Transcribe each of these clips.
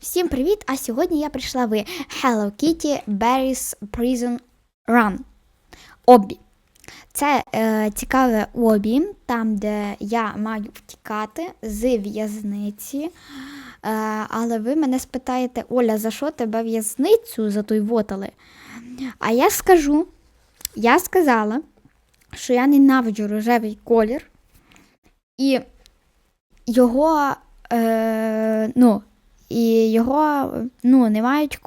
Всім привіт! А сьогодні я прийшла в Hello Kitty Berries Prison Run. Обі. Це е, цікаве обі, там, де я маю втікати з в'язниці. Е, але ви мене спитаєте, Оля, за що тебе в'язницю затойвотали? А я скажу, я сказала, що я ненавиджу рожевий колір, і його, е, ну, і його ну, не мають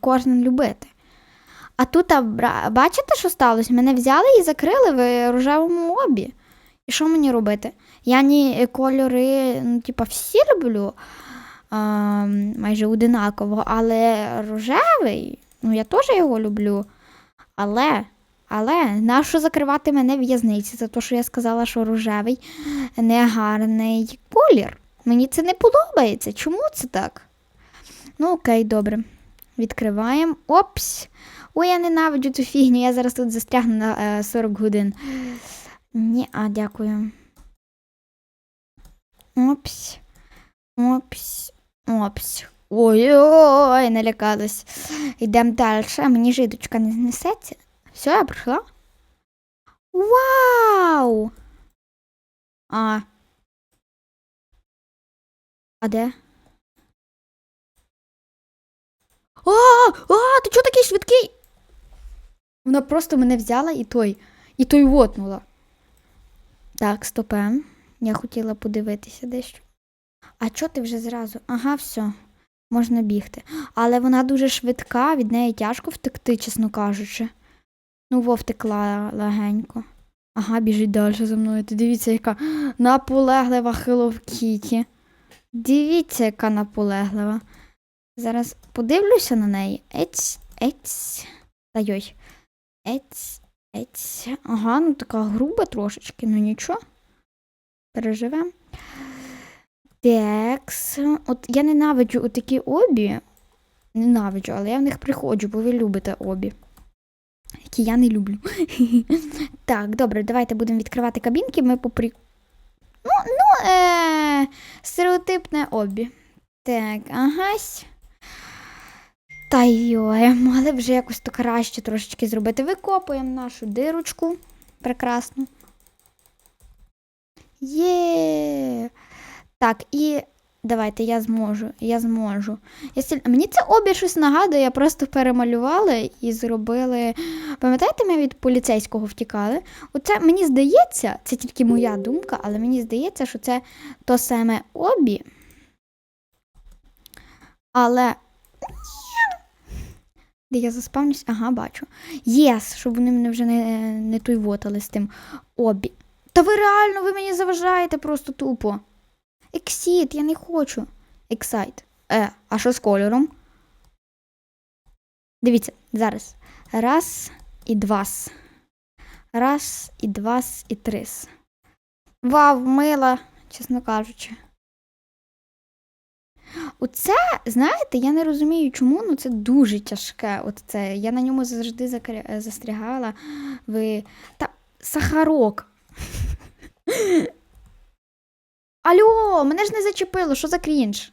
кожен любити. А тут, а, бачите, що сталося? Мене взяли і закрили в рожевому обі. І що мені робити? Я ні кольори, ну, типа, всі люблю а, майже одинаково, але рожевий, ну я теж його люблю. Але, але, нащо закривати мене в'язниці за те, що я сказала, що рожевий негарний колір? Мені це не подобається. Чому це так? Ну, окей, добре. Відкриваємо. Опс. Ой, я ненавиджу цю фігню, я зараз тут застрягну на е, 40 годин. Ні, а дякую. Опс. Опс. Опс. Ой-ой, налякалась. Йдемо далі. Мені жидочка не знесеться. Все, я прийшла. Вау! А. А де? А, ти чого такий швидкий? Вона просто мене взяла і той, і той вотнула. Так, стопем. Я хотіла подивитися дещо. А чого ти вже зразу? Ага, все, можна бігти. Але вона дуже швидка, від неї тяжко втекти, чесно кажучи. Ну, во втекла легенько. Ага, біжить далі за мною. Ти дивіться, яка наполеглива Kitty. Дивіться, яка наполеглива. Зараз подивлюся на неї. Ець, ець. Та йой. Ець, ець. Ага, ну така груба трошечки, ну нічого. Переживемо. Текс. От я ненавиджу отакі обі. Ненавиджу, але я в них приходжу, бо ви любите обі. Які я не люблю. так, добре, давайте будемо відкривати кабінки. Ми попри. Ну, ну, е- стереотипне обі. Так, агась. Та йой, могли б вже якось то краще трошечки зробити. Викопуємо нашу дирочку. Прекрасно. Є. Так, і давайте я зможу. Я зможу. Я стіль... Мені це обі щось нагадує, просто перемалювали і зробили. Пам'ятаєте, ми від поліцейського втікали? Оце мені здається, це тільки моя думка, але мені здається, що це то саме обі. Але. Де я заспавнюсь? Ага, бачу. Єс, щоб вони мене вже не, не туйвотали з тим обі. Та ви реально, ви мені заважаєте просто тупо. Ексіт, я не хочу. Ексайт. Е, а що з кольором? Дивіться, зараз. Раз і двас. Раз, і двас, і трис. Вау, мила, чесно кажучи. Оце, знаєте, я не розумію, чому, ну це дуже тяжке. От це. Я на ньому завжди закря- застрягала в. Та сахарок. Алло, мене ж не зачепило, що за крінж?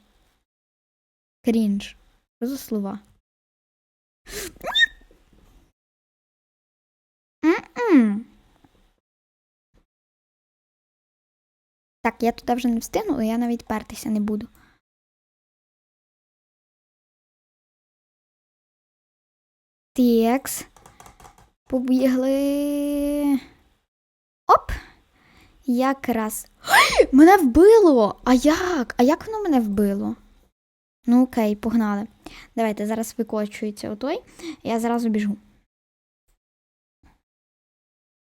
Крінж. Що за слова? Так, я туди вже не встигну, я навіть пертися не буду. Текс. Побігли. Оп! Якраз. Мене вбило! А як? А як воно мене вбило? Ну, окей, погнали. Давайте зараз викочується отой. Я зразу біжу.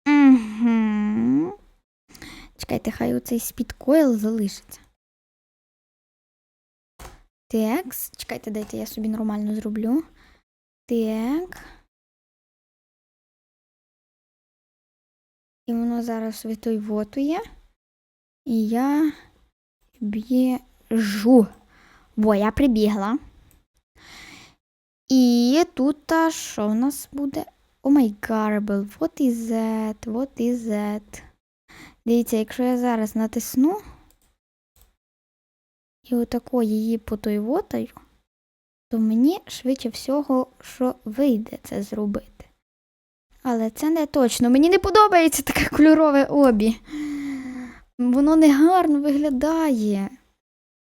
Угу. Чекайте, хай оцей спідкойл залишиться. Текс. Чекайте, дайте я собі нормально зроблю. Так. І воно зараз витойвотує. І я біжу. Бо я прибігла. І тут що у нас буде? О май гарбл, what is that? What is that? Дивіться, якщо я зараз натисну і отако її потойвотаю, то мені швидше всього, що вийде це зробити. Але це не точно. Мені не подобається таке кольорове обі. Воно не гарно виглядає.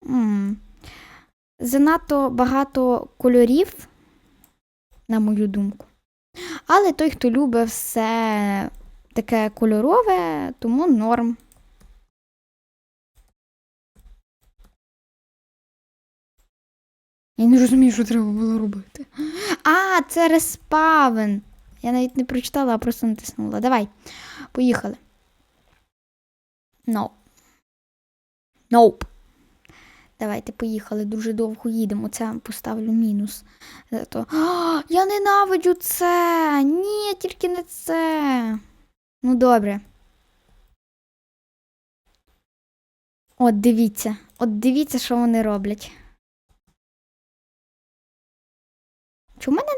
М. Занадто багато кольорів, на мою думку. Але той, хто любить все таке кольорове, тому норм. Я не розумію, що треба було робити. А, це респавен. Я навіть не прочитала, а просто натиснула. Давай, поїхали. No. Nope. Давайте поїхали. Дуже довго їдемо. Це поставлю мінус. Зато... А, я ненавиджу це. Ні, тільки не це. Ну, добре. От дивіться. От дивіться, що вони роблять.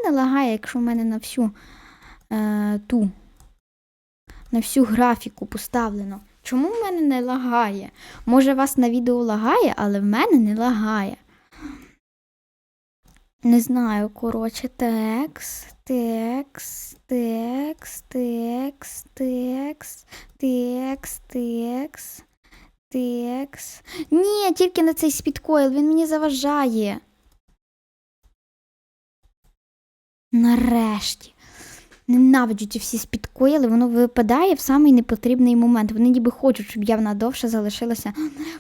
Мене лагає, якщо в мене на всю е, ту, на всю графіку поставлено? Чому в мене не лагає? Може, вас на відео лагає, але в мене не лагає. Не знаю, коротше, текст, текст, текст, текст, текст, текст, текст, текст. Ні, тільки на цей спідкойл, він мені заважає. Нарешті. Ненавиджу ці всі спідкоїли, воно випадає в самий непотрібний момент. Вони ніби хочуть, щоб я надовше залишилася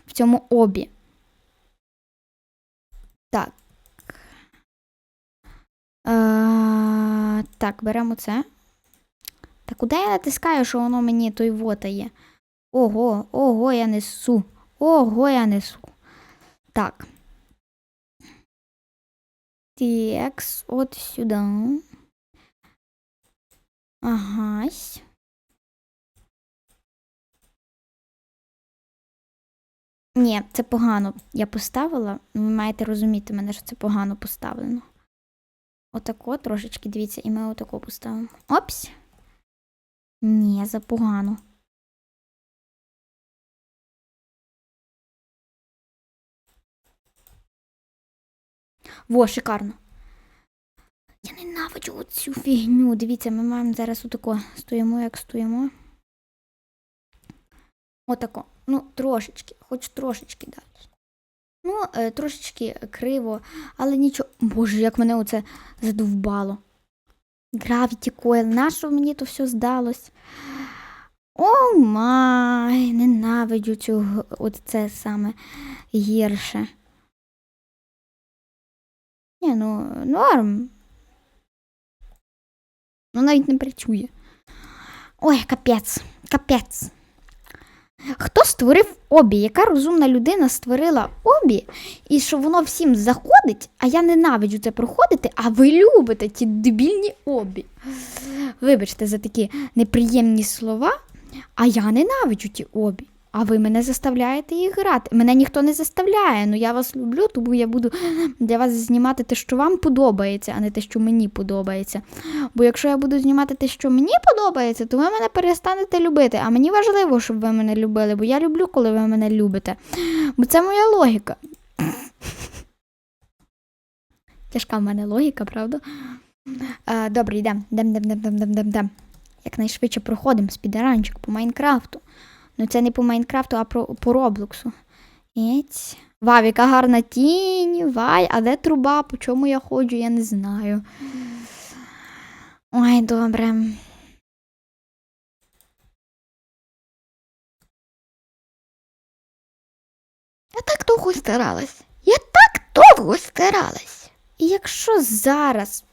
в цьому обі. Так. Е, так, беремо це. Та куди я натискаю, що воно мені той вотає? Ого, ого, я несу. Ого, я несу. Так. Текс, от сюди. Ага. Ні, це погано. Я поставила. Ви маєте розуміти мене, що це погано поставлено. Отако трошечки, дивіться, і ми отако поставимо. Опс. Ні, запогано. Во, шикарно. Я ненавиджу цю фігню. Дивіться, ми маємо зараз отако. Стоїмо, як стоїмо. Отако. Ну, трошечки, хоч трошечки далі. Ну, е, трошечки криво, але нічого. Боже, як мене оце задовбало. Gravity Coil, нащо мені то все здалось? О май, ненавиджу цю от це саме гірше. Ні, ну, норм. Ну, навіть не працює. Ой, капець, капець. Хто створив обі? Яка розумна людина створила обі, і що воно всім заходить, а я ненавиджу це проходити, а ви любите ті дебільні обі. Вибачте за такі неприємні слова, а я ненавиджу ті обі. А ви мене заставляєте їх грати. Мене ніхто не заставляє, ну я вас люблю, тому я буду для вас знімати те, що вам подобається, а не те, що мені подобається. Бо якщо я буду знімати те, що мені подобається, то ви мене перестанете любити. А мені важливо, щоб ви мене любили, бо я люблю, коли ви мене любите. Бо це моя логіка. Тяжка в мене логіка, правда? Добре, йдемо. Дем, дем, дем, дем, дем, дем, дем. Якнайшвидше проходимо спідеранчик по Майнкрафту. Ну, це не по Майнкрафту, а про, по Роблоксу. Вау, яка гарна тінь, вай, а де труба, по чому я ходжу, я не знаю. Ой, добре. Я так довго старалась. Я так довго старалась. І якщо зараз.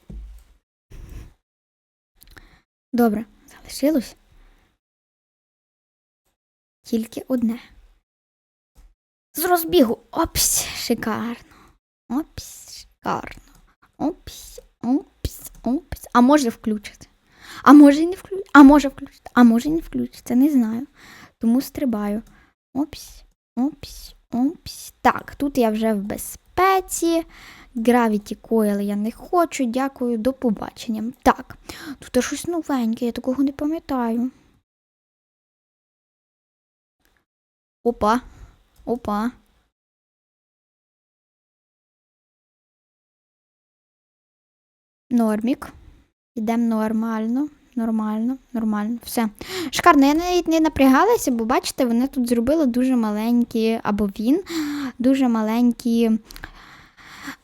Добре, залишилось тільки одне. З розбігу. Опс, шикарно. Опс, шикарно. Опс, опс, опс. А може включити. А може і не включити. А може включити. А може і не включити. Не знаю. Тому стрибаю. Опс, опс, опс. Так, тут я вже в безпеці. Gravity Coil я не хочу. Дякую, до побачення. Так, тут щось новеньке, я такого не пам'ятаю. Опа. Опа. Нормік. Йдемо нормально, нормально, нормально. Все. Шикарно, я навіть не напрягалася, бо бачите, вони тут зробили дуже маленькі, або він, дуже маленькі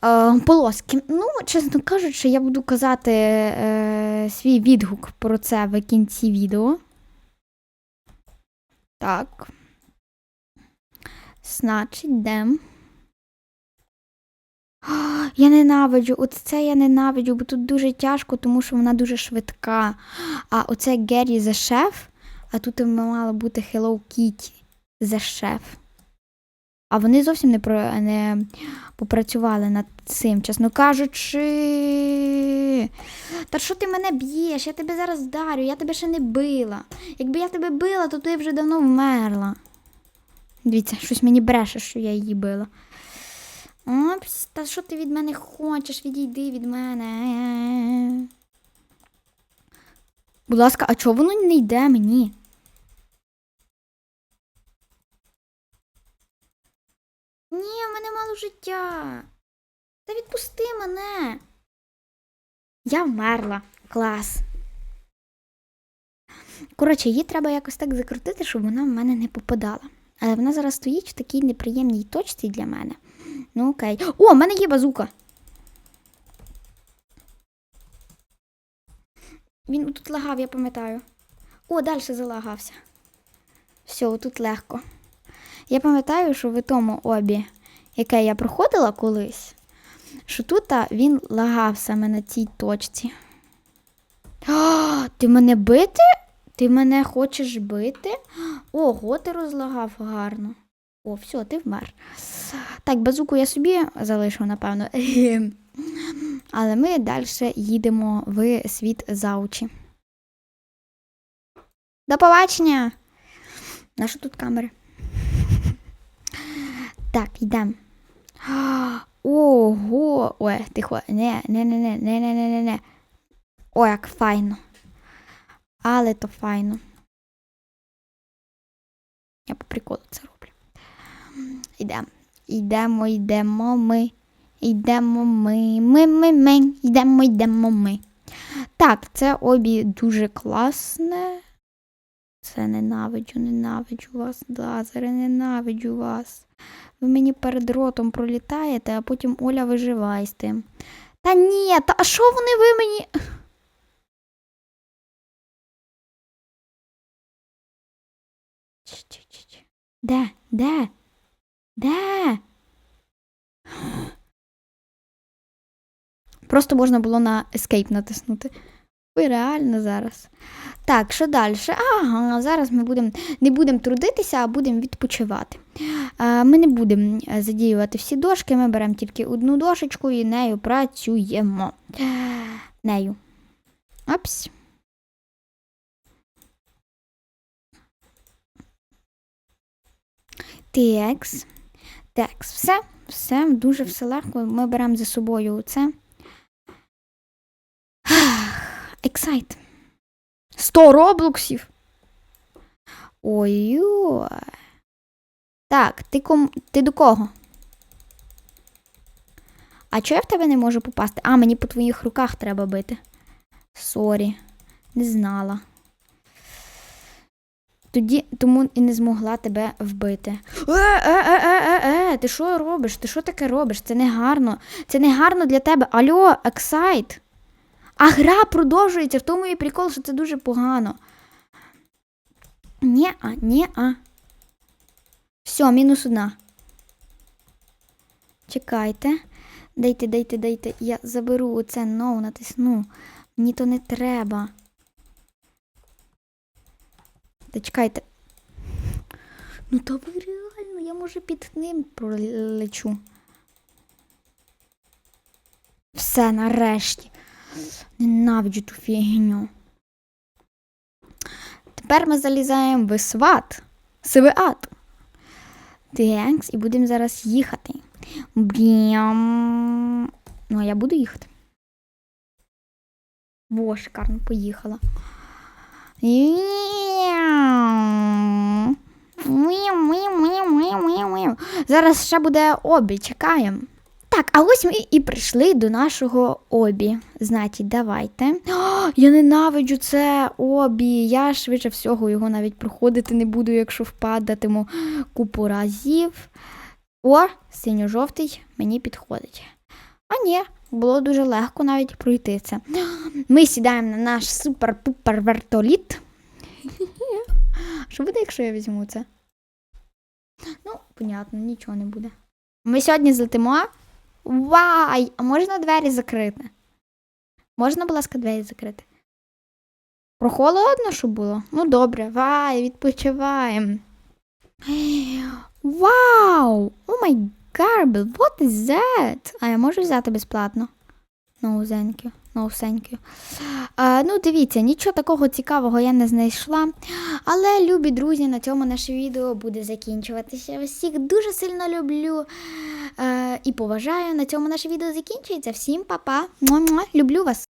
е, полоски. Ну, чесно кажучи, я буду казати е, свій відгук про це в кінці відео. Так. Значить, йдемо. А, Я ненавиджу, от це я ненавиджу, бо тут дуже тяжко, тому що вона дуже швидка. А оце Геррі за шеф, а тут мало бути Hello Kitty за шеф. А вони зовсім не, про, не попрацювали над цим, чесно кажучи. Та що ти мене б'єш? Я тебе зараз вдарю, я тебе ще не била. Якби я тебе била, то ти вже давно вмерла. Дивіться, щось мені бреше, що я її била. Опс, та що ти від мене хочеш? Відійди від мене. Будь ласка, а чого воно не йде мені? Ні, в мене мало життя. Та відпусти мене. Я вмерла. Клас. Коротше, її треба якось так закрутити, щоб вона в мене не попадала. Але вона зараз стоїть в такій неприємній точці для мене. Ну окей. О, в мене є базука. Він тут лагав, я пам'ятаю. О, далі залагався. Все, тут легко. Я пам'ятаю, що в тому обі, яке я проходила колись, що тут він лагав саме на цій точці. А, ти мене бити? Ти мене хочеш бити? Ого, ти розлагав гарно. О, все, ти вмер. Так, базуку я собі залишу, напевно. Але ми далі їдемо в світ заучі. До побачення! Наша тут камери? Так, йдемо. Ого! Ой, тихо. Не, не, не, не, не, не, не, не. О, як файно. Але то файно. Я по приколу це роблю. Йдемо. Йдемо, йдемо ми. Йдемо ми. Ми, ми, ми. Йдемо, йдемо ми. Так, це обі дуже класне. Це ненавиджу, ненавиджу вас, лазери, ненавиджу вас. Ви мені перед ротом пролітаєте, а потім Оля виживає з тим. Та ні, та а що вони ви мені. Де? Де? Де? Просто можна було на Escape натиснути. Ви реально зараз. Так, що далі? Ага, зараз ми будем, не будемо трудитися, а будемо відпочивати. Ми не будемо задіювати всі дошки, ми беремо тільки одну дошечку і нею працюємо. Нею. Опс. Текс. Текс. Все, все, дуже все легко. Ми беремо за собою це. Ексайт. 100 роблоксів. Ой-ой. Так, ти ком... ти до кого? А чого я в тебе не можу попасти? А, мені по твоїх руках треба бити. Сорі, не знала. Тоді тому і не змогла тебе вбити. Е, е, е, е, е, е, ти що робиш? Ти що таке робиш? Це не гарно. Це не гарно для тебе. Алло, Ексайт. А гра продовжується, в тому і прикол, що це дуже погано. Ні-а, ні-а. Все, мінус одна. Чекайте. Дайте, дайте, дайте. Я заберу оце no, натисну. Мені то не треба. Та чекайте. Ну то ви реально, я може під ним пролечу. Все, нарешті. Ненавиджу ту фігню. Тепер ми залізаємо в сват. Сват. Текс, і будемо зараз їхати. Брям. Ну, а я буду їхати. Во, шикарно поїхала. Зараз ще буде обі, чекаємо. Так, а ось ми і прийшли до нашого обі. Значить, давайте. О, я ненавиджу це обі. Я швидше всього його навіть проходити не буду, якщо впадатиму купу разів. О, синьо-жовтий мені підходить. А ні, було дуже легко навіть пройти це. Ми сідаємо на наш супер-пупер вертоліт. Що буде, якщо я візьму це? Ну, понятно, нічого не буде. Ми сьогодні злетимо. Вай! А можна двері закрити? Можна, будь ласка, двері закрити? Прохолодно, щоб було? Ну, добре, вай, відпочиваємо. Вау! О май гарбл, what is that? А я можу взяти безплатно? No, thank you. No, thank you. А, ну, дивіться, нічого такого цікавого я не знайшла. Але, любі друзі, на цьому наше відео буде закінчуватися. Я вас всіх дуже сильно люблю е, і поважаю. На цьому наше відео закінчується. Всім па-па. Люблю вас.